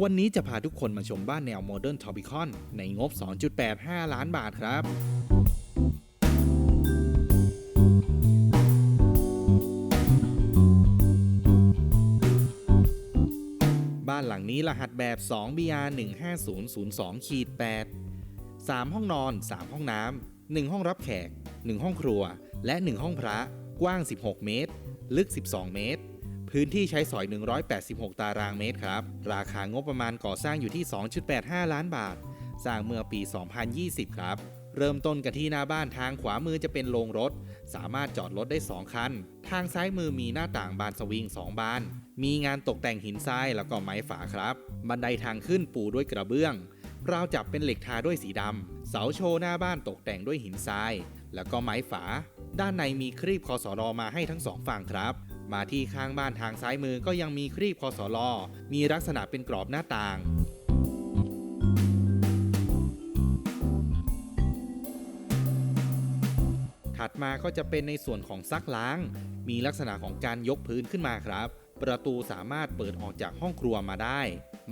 วันนี้จะพาทุกคนมาชมบ้านแนวโมเดิร์นทอปิคอนในงบ 2.85 ล้านบาทครับ บ้านหลังนี้รหัสแบบ 2 BR 15002ขีด8 3 ห้องนอน 3 ห้องน้ำ 1 ห้องรับแขก 1 ห้องครัว และ 1 ห้องพระ กว้าง 16 เมตร ลึก 12 เมตร พื้นที่ใช้สอย 186 ตารางเมตรครับ ราคางบประมาณก่อสร้างอยู่ที่ 2.85 ล้านบาท สร้างเมื่อปี 2020 ครับ เริ่มต้นกันที่หน้าบ้านทางขวามือจะเป็นโรงรถ สามารถจอดรถได้ 2 คัน ทางซ้ายมือมีหน้าต่างบานสวิง 2 บาน มีงานตกแต่งหินทรายแล้วก็ไม้ฝาครับ บันไดทางขึ้นปูด้วยกระเบื้อง ราวจับเป็นเหล็กทาด้วยสีดำ เสาโชว์หน้าบ้านตกแต่งด้วยหินทราย แล้วก็ไม้ฝา ด้านในมีครีบคอสอรอมาให้ทั้งสองฝั่งครับ มาที่ข้างบ้านทางซ้ายมือก็ยังมีครีบคอสรอมีลักษณะเป็นกรอบหน้าต่างถัดมาก็จะเป็นในส่วนของซักล้าง มีลักษณะของการยกพื้นขึ้นมาครับ ประตูสามารถเปิดออกจากห้องครัวมาได้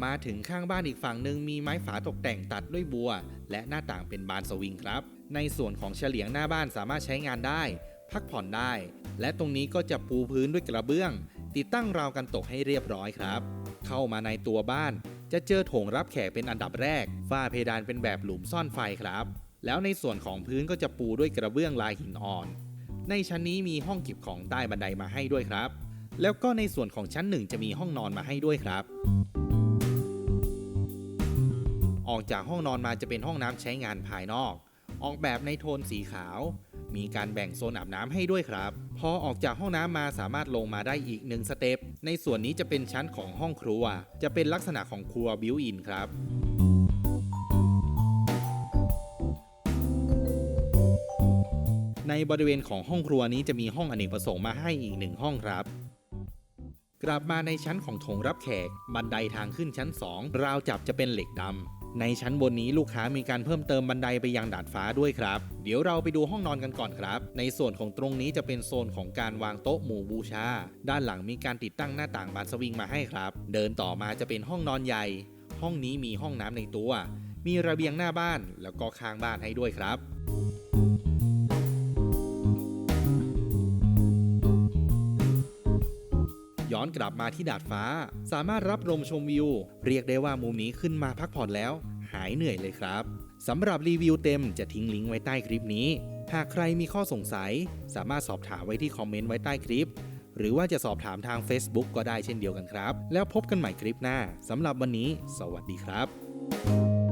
มาถึงข้างบ้านอีกฝั่งหนึ่งมีไม้ฝาตกแต่งตัดด้วยบัว และหน้าต่างเป็นบานสวิงครับ ในส่วนของเฉลียงหน้าบ้านสามารถใช้งานได้ พักผ่อนได้ และตรงนี้ก็จะปูพื้นด้วยกระเบื้อง ติดตั้งราวกันตกให้เรียบร้อยครับ เข้ามาในตัวบ้าน จะเจอโถงรับแขกเป็นอันดับแรก ฝ้าเพดานเป็นแบบหลุมซ่อนไฟครับ แล้วในส่วนของพื้นก็จะปูด้วยกระเบื้องลายหินอ่อน ในชั้นนี้มีห้องเก็บของใต้บันไดมาให้ด้วยครับ แล้วก็ในส่วนของชั้นหนึ่งจะมีห้องนอนมาให้ด้วยครับออกจากห้องนอนมาจะเป็นห้องน้ำใช้งานภายนอก ออกแบบในโทนสีขาว มีการแบ่งโซนอาบน้ำให้ด้วยครับ พอออกจากห้องน้ำมาสามารถลงมาได้อีกหนึ่งสเต็ป ในส่วนนี้จะเป็นชั้นของห้องครัว จะเป็นลักษณะของครัวบิวอินครับในบริเวณของห้องครัวนี้จะมีห้องอเนกประสงค์มาให้อีกหนึ่งห้องครับ กลับมาในชั้นของโถงรับแขก บันไดทางขึ้นชั้น 2 ราวจับจะเป็นเหล็กดำ ในชั้นบนนี้ลูกค้ามีการเพิ่มเติมบันไดไปยังดาดฟ้าด้วยครับ เดี๋ยวเราไปดูห้องนอนกันก่อนครับ ในส่วนของตรงนี้จะเป็นโซนของการวางโต๊ะหมู่บูชา ด้านหลังมีการติดตั้งหน้าต่างบานสวิงมาให้ครับ เดินต่อมาจะเป็นห้องนอนใหญ่ ห้องนี้มีห้องน้ำในตัว มีระเบียงหน้าบ้านแล้วก็ข้างบ้านให้ด้วยครับ ย้อนกลับมาที่ดาดฟ้า สามารถรับลมชมวิว เรียกได้ว่ามุมนี้ขึ้นมาพักผ่อนแล้ว หายเหนื่อยเลยครับสำหรับรีวิวเต็มจะทิ้งลิงก์ไว้ใต้คลิปนี้ หากใครมีข้อสงสัย สามารถสอบถามไว้ที่คอมเมนต์ไว้ใต้คลิป หรือว่าจะสอบถามทาง Facebook ก็ได้เช่นเดียวกันครับ แล้วพบกันใหม่คลิปหน้าสำหรับวันนี้ สวัสดีครับ